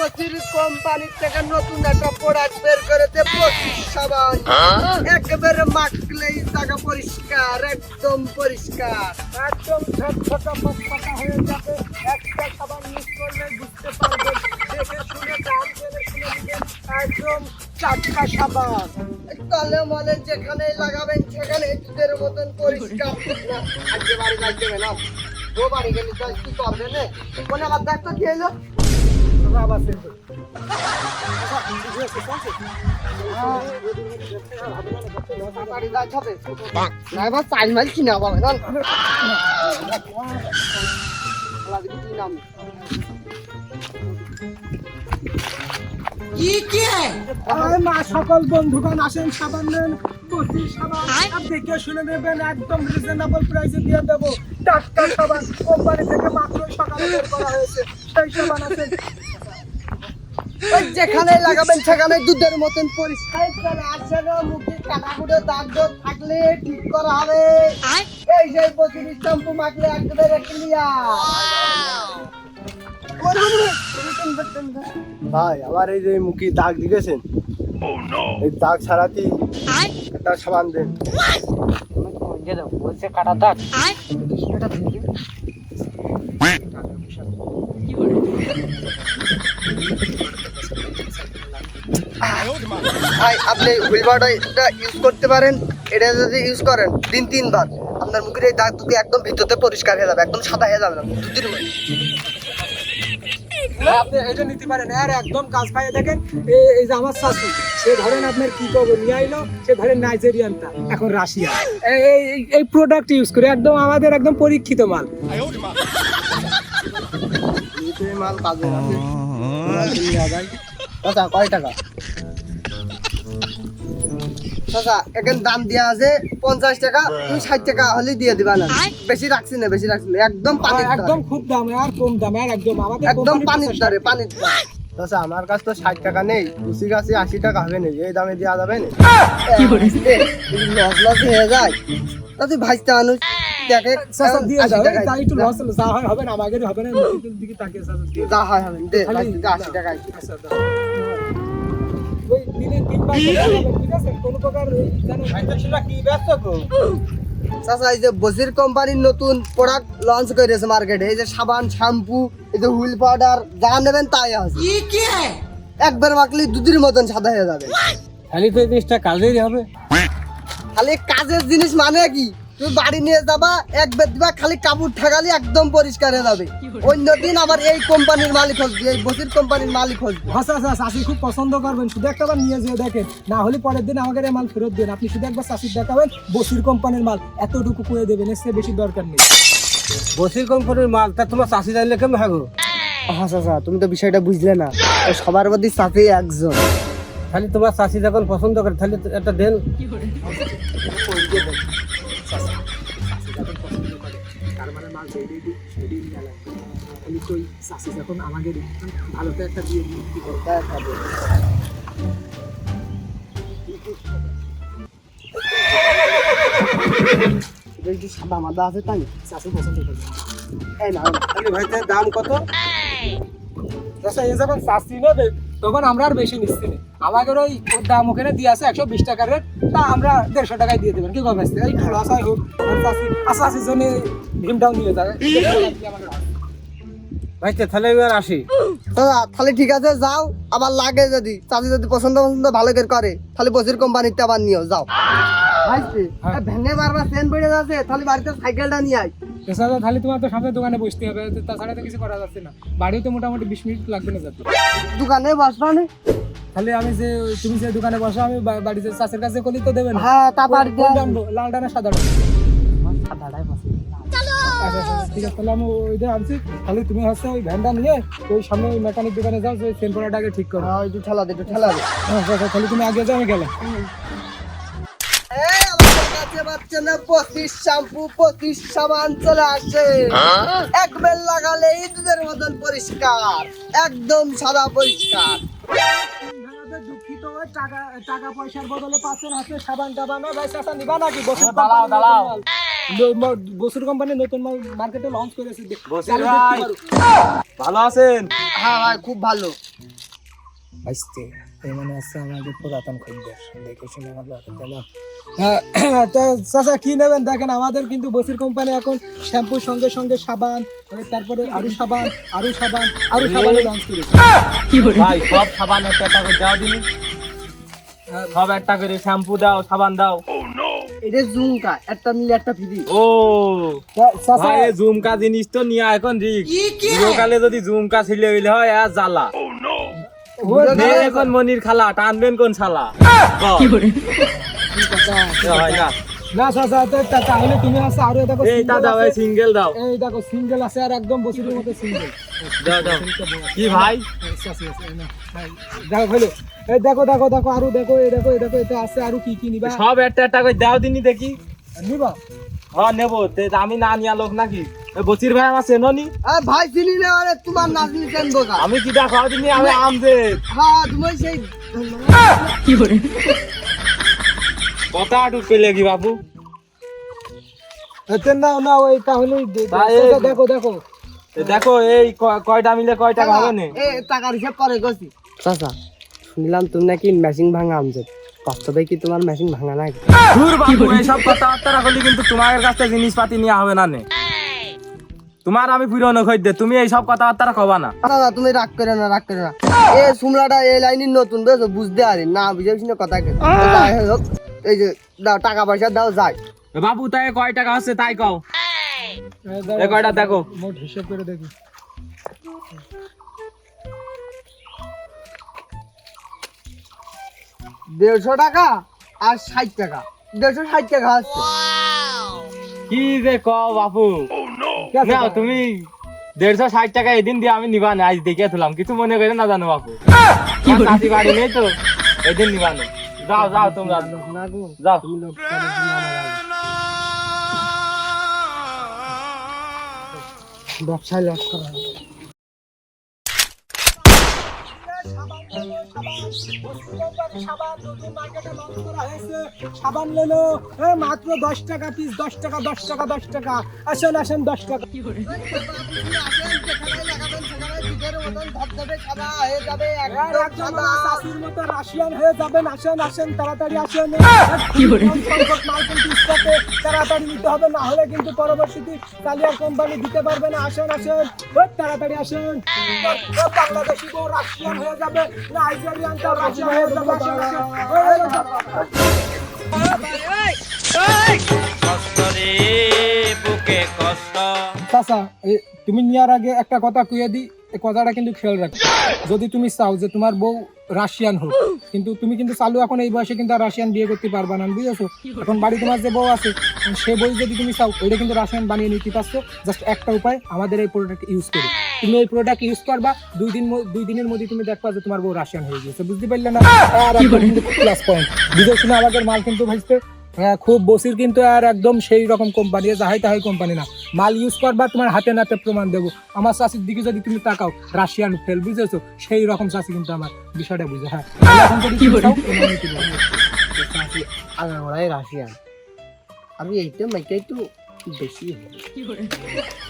পঁচিশ কোম্পানির থেকে নতুন একটা প্রোডাক্ট বের করেছে পঁচিশ সাবান। একেবারে মাখলেই জায়গা পরিষ্কার একদম পরিষ্কার। একদম ফকফকা হয়ে যাবে। একটা সাবান ইউজ করলে বুঝতে পারবেন। দেখে শুনে দাম জেনে শুনে নেবেন। একদম টাটকা সাবান। তলে মলে যেখানে লাগাবেন সেখানে দুধের মতন পরিষ্কার আজকে বাড়ি লাগবে না ও বাড়ি গেলে তো কি করবে না? কোন আমার ডাক্তার কি এলো আবার চাল মাল কিনা কি নাম আর মা সকল বন্ধুগণ আসেন সাবান নেন পঁচিশ সাবান আর দেখে শুনে নেবেন একদম রিজনেবল প্রাইসে দিয়ে দেবো। টাটকা সাবান কোম্পানি থেকে মাত্র সকালে বের করা হয়েছে। সেই সাবান আছে ওই যেখানে লাগাবেন সেখানে দুধের মতন পরিষ্কার চলে আসে না মুখে কাটাকুটে দাগ থাকলে ঠিক করা হবে। এই যে প্রচুর শ্যাম্পু মাখলে একেবারে ক্লিয়ার ভাই আমার এই যে মুখে দাগ দিয়েছেন। এই দাগ ছাড়াতে একটা সাবান দেন। বলছে কাটা দাগ? ভাই আপনি হুইলবারটা এটা ইউজ করতে পারেন। এটা যদি ইউজ করেন দিন তিনবার আপনার মুখের এই দাগ দুটি একদম ভিতরতে পরিষ্কার হয়ে যাবে একদম সাদা হয়ে যাবে না দুদিন আপনি এটা নিতে পারেন। আর একদম কাজ পাইয়ে দেখেন এই- যে আমার শাশু সে ধরেন আপনার কি করব নিয়ে আইলো সে ধরেন নাইজেরিয়ানটা এখন রাশিয়া এই- এই- প্রোডাক্ট ইউজ করে একদম আমাদের একদম পরীক্ষিত মাল। নিতে মাল কাজে আছে কয় টাকা? চাচা এখানে দাম দেওয়া আছে পঞ্চাশ টাকা তুমি ষাট টাকা হলে দিয়ে দিবা না। বেশি রাখছি না বেশি রাখছি না একদম একদম একদম খুব দামে আর কম দামে আর একদম আমাদের একদম পানির process- পানির দারে আচ্ছা আমার কাছে তো ষাট টাকা নেই কুচি গাছে আশি টাকা হবে না এই দামে দেওয়া যাবে না। লস লস হয়ে যায়। তা তুই ভাজতে দিয়ে যা হয় হবে না আমাদের হবে না দিকে তাকিয়ে যা হয় হবে আশি টাকা আচ্ছা, দিনে তিনবার ঠিক আছে? কোনো প্রকার ওই যেন- চাচা এই যে বসির কোম্পানির নতুন প্রোডাক্ট লঞ্চ করেছে মার্কেটে এই যে সাবান শ্যাম্পু এই যে হুইল পাউডার যা নেবেন তাই আছে। একবার মাখলে দুধের মতন সাদা হয়ে যাবে। খালি তো এই জিনিসটা কাজেরই হবে। খালি কাজের জিনিস মানে কি? তুমি বাড়ি নিয়ে যাবা একবার দিবা খালি কাপড় ঠাকালি একদম পরিষ্কার হয়ে যাবে। অন্য দিন আবার এই কোম্পানির মালিক হসবি এই বসির কোম্পানির মালিক হসবি। আচ্ছা আচ্ছা চাষি খুব পছন্দ করবেন। শুধু একটা বার নিয়ে যেয়ে দেখেন না হলে পরের দিন আমাকে মাল ফেরত দেন। আপনি শুধু একবার চাষির দেখাবেন বসির কোম্পানির মাল এতটুকু করে দেবেন এর চেয়ে বেশি দরকার নেই। বসির কোম্পানির মাল তা তোমার চাষি জানলে কেমন হবে? হ্যাঁ চাচা তুমি তো বিষয়টা বুঝলে না। সবার মধ্যে সাথে একজন। খালি তোমার চাষি যখন পছন্দ করে তাহলে একটা দেন। চাষি যখন ভালো তো একটা দিয়ে দিই, কি করব? এটা একটু সাদা মাদা আছে তাই? চাষি পছন্দ করবে এই না ভাই দাম কত? আচ্ছা যখন চাষি নেবে তখন আমরা আর বেশি নিচ্ছি না। আমাদের ওই দাম ওখানে দিয়ে আছে একশো বিশ টাকার রেট। তা আমরা দেড়শো টাকায় দিয়ে দেবেন। কি এই খোলাসাই হোক। আর চাষি জন্য ভীমটাও নিয়ে যাবে ভাই তাহলে আমি আসি। দাদা তাহলে ঠিক আছে যাও। আবার লাগে যদি চাষি যদি পছন্দ পছন্দ ভালো করে করে তাহলে বসির কোম্পানিতে আবার নিও যাও। ভাইছি হ্যাঁ। ভ্যানে বারবার ট্রেন বেড়ে যাচ্ছে তাহলে বাড়িতে সাইকেলটা নিয়ে আয়। এছাড়া তাহলে তোমার তো সামনে দোকানে বসতে হবে তাছাড়া তো কিছু করা যাচ্ছে না। বাড়িও তো মোটামুটি বিশ মিনিট লাগবে না যেতে। দোকানে বসবা না? তাহলে আমি যে তুমি যে দোকানে বসো আমি বাড়িতে চাষের কাছে কলি তো দেবেন হ্যাঁ তা বাড়িতে কোনটা আনব? লালটা না সাদাটা আচ্ছা আচ্ছা ঠিক আছে তাহলে আমি ওইটা আনছি। তাহলে তুমি হচ্ছে ওই ভ্যানটা নিয়ে ওই সামনে ওই মেকানিক দোকানে যাও যে সেম্পোরাটা আগে ঠিক করো। হ্যাঁ একটু ঠেলা দে একটু ঠেলা দে। আচ্ছা আচ্ছা তাহলে তুমি আগে যাও আমি গেলাম। পঁচিশ শ্যাম্পু পঁচিশ সাবান চলে আসে এক বেল লাগালে দুধের মতন পরিষ্কার একদম সাদা পরিষ্কার। দুঃখিত টাকা টাকা পয়সার বদলে পাচ্ছেন হাতে সাবান টাবান ভাই নিবা নাকি? দাঁড়াও, দাঁড়াও। বসুর কোম্পানি নতুন মাল মার্কেটে লঞ্চ করেছে। বসির ভাই। ভালো আছেন? হ্যাঁ ভাই খুব ভালো। আসতে এই মানে আছে আমাদের পুরাতন খদ্দের দেখে শুনে ভালো না হ্যাঁ, তো চাচা কি নেবেন? দেখেন আমাদের কিন্তু বসির কোম্পানি এখন শ্যাম্পুর সঙ্গে সঙ্গে সাবান তারপরে আরও সাবান আরও সাবান আরও সাবান লঞ্চ করেছে। ভাই সব সাবান একটা একটা করে দাও দিনি। সব একটা করে শ্যাম্পু দাও সাবান দাও। এটা জুমকা একটা মিলে একটা ফ্রি ও ভাই এই ঝুমকা জিনিস তো নিয়া এখন রিক চিরকালে যদি জুমকা ছিলে হইলে হয় আর জ্বালা। এখন মনির খালা টানবেন কোন শালা? কি এ হয় না না তাহলে তুমি আছে আরও দেখো single দাও আছে। সিঙ্গেল দাও। এই দেখো সিঙ্গেল আছে আর একদম বসিরের মতো সিঙ্গেল দাও দাও। কি ভাই? দেখো এই দেখো দেখো দেখো আরও দেখো এই দেখো এই দেখো এটা আছে আরও কি কি নিবা? সব একটা একটা করে দাও দিনি দেখি। নিবা? হ্যাঁ নেব। আমি না নিয়া লোক নাকি? এ বচির ভাই আমার চেনো নি? ভাই চিনি না আরে তোমার নাজনি আমি কিটা খাওয়া দিনি আমি আম দে হ্যাঁ তুমি সেই কথা আটুক পেলে কি বাবু এতে না না ওই তাহলে দেখো দেখো। দেখো এই ক- কয়টা মিলে কয় টাকা হবে নে এ টাকার হিসাব পরে করছি চাচা শুনলাম তুমি নাকি মেশিন ভাঙা আমছে বাস্তবে কি তোমার মেশিন ভাঙা নাই? দূর বাবু এইসব কথাবার্তা করলে কিন্তু তোমার কাছে জিনিসপাতি নেওয়া হবে না নে। তোমার আমি পুরনো খোঁজ দে তুমি এইসব কথাবার্তা কবা না। দাদা তুমি রাগ করে না রাগ করে না। এ সুমলাটা এই লাইনের নতুন বুঝতে পারি না বুঝে কথা কে হোক, এই যে দাও টাকা পয়সা দাও যাই। বাবু তাই কয় টাকা হচ্ছে তাই কও। এই কয়টা দেখো। মোট হিসাব করে দেখি। দেড়শো টাকা আর ষাট টাকা। দেড়শো ষাট টাকা আসছে কি যে কও বাপু। আছে, নাও তুমি দেড়শো ষাট টাকা এদিন দিয়ে আমি নিবা না আজ দেখে তুলাম কিছু মনে করে না জানো বাপু। বাড়ি নেই তো এদিন নিবা না যাও যাও তোমরা। যাও। ব্যবসায় লস করা সাবান লেলো এ, মাত্র দশ টাকা পিস দশ টাকা দশ টাকা দশ টাকা। আসেন আসেন দশ টাকা। আর একজন চাষির মতো রাশিয়ান হয়ে যাবেন আসেন আসেন তাড়াতাড়ি আসেন। কম সংখ্যক মাল কিন্তু স্টকে তাড়াতাড়ি নিতে হবে না হলে কিন্তু পরবর্তীতে কালিয়ার কোম্পানি দিতে পারবে না। আসেন আসেন ওই তাড়াতাড়ি আসেন। বাংলাদেশি গো রাশিয়ান হয়ে যাবে নাইজেরিয়ান তো রাশিয়ান হয়ে যাবে আসেন আসেন। ওই, ওই, চাচা তুমি নেওয়ার আগে একটা কথা কইয়ে দিই এই কথাটা কিন্তু খেয়াল রাখো। যদি তুমি চাও যে তোমার বউ রাশিয়ান হোক কিন্তু তুমি কিন্তু চালু এখন এই বয়সে কিন্তু আর রাশিয়ান বিয়ে করতে পারবা না বুঝেছ? এখন বাড়ি তোমার যে বউ আছে সে বই যদি তুমি চাও ওইটা কিন্তু রাশিয়ান বানিয়ে নিতে পারছ। জাস্ট একটা উপায় আমাদের এই প্রোডাক্ট ইউজ করে। তুমি এই প্রোডাক্ট ইউজ করবা দুই দিন দুই দিনের মধ্যে তুমি দেখবা যে তোমার বউ রাশিয়ান হয়ে গেছে বুঝতে পারলে না? আর প্লাস পয়েন্ট বিদেশ শুনে আমাদের মাল কিন্তু ভাইতে হ্যাঁ খুব বসির কিন্তু আর একদম সেই রকম কোম্পানি যাহাই তাহাই কোম্পানি না। মাল ইউজ করবা তোমার হাতে নাতে প্রমাণ দেবো। আমার চাষির দিকে যদি তুমি তাকাও রাশিয়ান ফেল বুঝেছ? সেই রকম চাষি কিন্তু আমার বিষয়টা বুঝে হ্যাঁ। আগামরাই রাশিয়ান আমি এইটা মাইকে একটু বেশি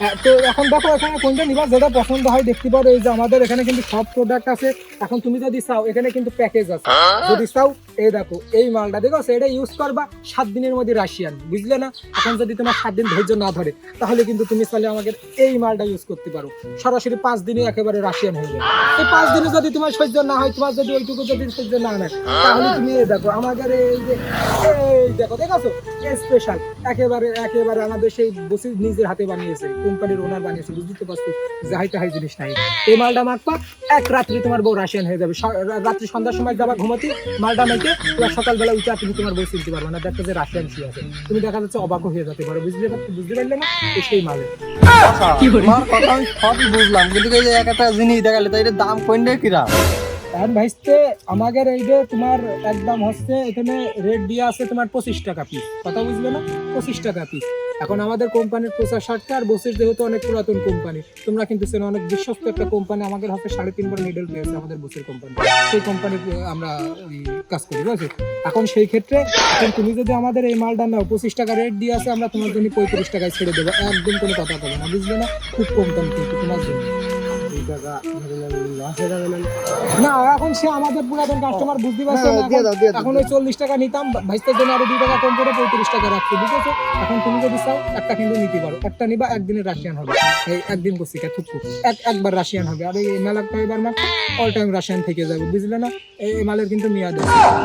হ্যাঁ, তো এখন দেখো এখানে কোনটা নিবা যেটা পছন্দ হয় দেখতে পারো। এই যে আমাদের এখানে কিন্তু সব প্রোডাক্ট আছে। এখন তুমি যদি চাও এখানে কিন্তু প্যাকেজ আছে। যদি চাও এই দেখো, এই মালটা দেখো এটা ইউজ করবা সাত দিনের মধ্যে রাশিয়ান, বুঝলে না? এখন যদি তোমার সাত দিন ধৈর্য না ধরে, তাহলে কিন্তু তুমি চাইলে আমাদের এই মালটা ইউজ করতে পারো। সরাসরি পাঁচ দিনে একেবারে রাশিয়ান হয়ে যাবে। এই পাঁচ দিনে যদি তোমার সহ্য না হয়, তোমার যদি ওইটুকু যদি সহ্য না হয়, তাহলে তুমি এই দেখো, আমাদের এই যে, এই দেখো দেখো স্পেশাল একেবারে একেবারে আমাদের সেই বসে নিজের হাতে বানিয়েছে কোম্পানির ওনার বানিয়েছে, বুঝতে পারছ? যাহাই তাহাই জিনিস নাই। এই মালটা মাখবা এক রাত্রি তোমার বউ রাশিয়ান হয়ে যাবে। রাত্রি সন্ধ্যার সময় যাবা ঘুমাতে, মালটা মেখে তোমার সকালবেলা উঠে তুমি তোমার বই শুনতে পারবে না। দেখো যে রাশিয়ান শুয়ে আছে। তুমি দেখা যাচ্ছে অবাক হয়ে যেতে পারো। বুঝতে পারছ বুঝতে পারলে না? এই সেই মালে। কথা আমি সবই বুঝলাম। কিন্তু এই এক একটা জিনিস দেখালে তো এটার দাম কোন রে এখন ভাইস্তে আমাদের এই যে তোমার একদম হচ্ছে, এখানে রেট দিয়ে আছে তোমার পঁচিশ টাকা পিস কথা বুঝলে না? পঁচিশ টাকা পিস এখন আমাদের কোম্পানির প্রসেসরটা আর বসের যেহেতু অনেক পুরাতন কোম্পানি তোমরা কিন্তু চেনো, অনেক বিশ্বস্ত একটা কোম্পানি আমাদের হাতে সাড়ে তিনবার মেডেল পেয়েছে আমাদের বসের কোম্পানি সেই কোম্পানির আমরা কাজ করি, বুঝেছ? এখন সেই ক্ষেত্রে তুমি যদি আমাদের এই মালটা নাও, পঁচিশ টাকা রেট দিয়ে আছে, আমরা তোমার জন্য পঁয়ত্রিশ টাকায় ছেড়ে দেবো। একদম কোনো কথা হবে না, বুঝলে না? খুব কম দাম কিন্তু তোমার জন্য। না না এখন সে আমাদের পুরাতন কাস্টমার বুঝতে পারছে হ্যাঁ, না দিয়ে দাও, দিয়ে এখন- ওই চল্লিশ টাকা নিতাম ভাইস্তের জন্য আরও দুই টাকা কম করে পঁয়ত্রিশ টাকা রাখছি বুঝেছ? এখন তুমি যদি চাও একটা কিন্তু নিতে পারো। একটা নিবা একদিনের রাশিয়ান হবে। এই একদিন করছি এক একবার রাশিয়ান হবে। আর এই মেলা কয়বার মাখো অল টাইম রাশিয়ান থেকে যাবে বুঝলে না? এই এই মালের কিন্তু মেয়াদ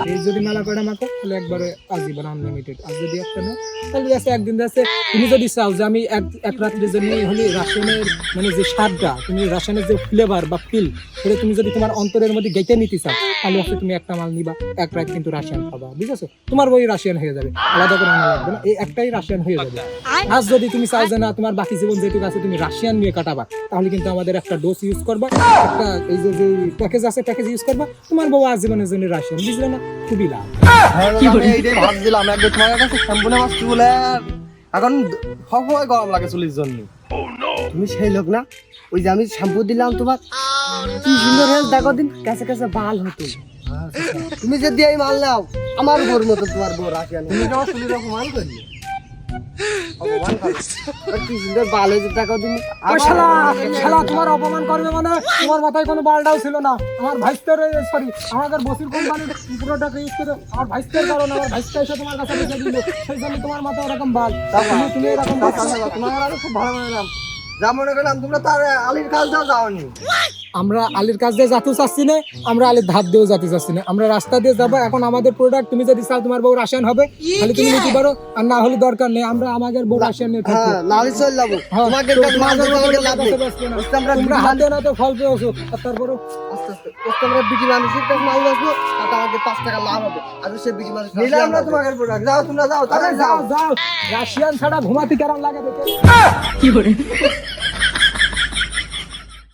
এই যদি মেলা কয়টা মাখো তাহলে একবারে আজীবন আনলিমিটেড আর যদি একটা না তাহলে আছে একদিন আছে। তুমি যদি চাও যে আমি এক এক রাত্রির জন্য হলে রাশিয়ানের মানে যে স্বাদটা তুমি রাশিয়ানের যে ফ্লেভার বা ফিল সেটা তুমি যদি তোমার অন্তরের মধ্যে গেঁথে নিতে চাও তাহলে হচ্ছে তুমি একটা মাল নিবা এক রাত কিন্তু রাশিয়ান খাবা বুঝেছ? তোমার বই রাশিয়ান হয়ে যাবে আলাদা করে আনা লাগবে না এই একটাই রাশিয়ান হয়ে যাবে। আর যদি তুমি চাও যে না তোমার বাকি জীবন যেটুকু আছে তুমি রাশিয়ান নিয়ে কাটাবা তাহলে কিন্তু আমাদের একটা ডোজ ইউজ করবা একটা এই যে যে প্যাকেজ আছে প্যাকেজ ইউজ করবা তোমার বউ আজীবনের জন্য রাশিয়ান বুঝলে না? খুবই লাভ। ভাবছিলাম একবার তোমার কাছে শ্যাম্পু নেওয়া চুলে এখন সবসময় গরম লাগে চুলের জন্য। তুমি সেই লোক না? ওই যে আমি শ্যাম্পু দিলাম তোমার। কি সুন্দর হয়েছে দেখো দিন কাছে কাছে বাল হতো। তুমি যদি এই মাল নাও আমার বোর মতো তোমার বোর রাখি তুমি তোমার চুলের অপমান করলি অপমান করলি। আর কি সুন্দর বাল হয়েছে দেখো দিন। ওই শালা শালা তোমার অপমান করবে মানে? তোমার মাথায় কোনো বালটাও ছিল না। আমার ভাইস্তের সরি আমাদের বসির কোম্পানির পুরোটাকে ইউজ করে আমার ভাইস্তের কারণে আমার ভাইস্তা এসে তোমার কাছে রেখে দিল। সেই জন্য তোমার মাথায় এরকম বাল। তুমি এরকম তোমার আরও খুব ভালো নাম যা মনে করলাম তোমরা তার আলীর কাজ যাওনি। আমরা আলির কাছ দিয়ে যেতে চাচ্ছি না আমরা আলির ধাপ দিয়েও যাতে চাচ্ছি না। আমরা রাস্তা দিয়ে যাব এখন আমাদের প্রোডাক্ট তুমি যদি চাও তোমার বউ রাসায়ন হবে তাহলে তুমি নিতে পারো আর না হলে দরকার নেই আমরা আমাদের বউ রাশিয়ান নিয়ে থাকব। হ্যাঁ যাব। হ্যাঁ, তো না। তোমরা হাতে ফল পেয়েছ আর বিটি মানুষের কাছে মাল আসব তাতে আমাদের পাঁচ টাকা লাভ হবে। আর সে বিটি মানুষ নিলে আমরা তোমাকে প্রোডাক্ট যাও তোমরা যাও আরে যাও। রাশিয়ান ছাড়া ঘুমাতে কেমন লাগে দেখে?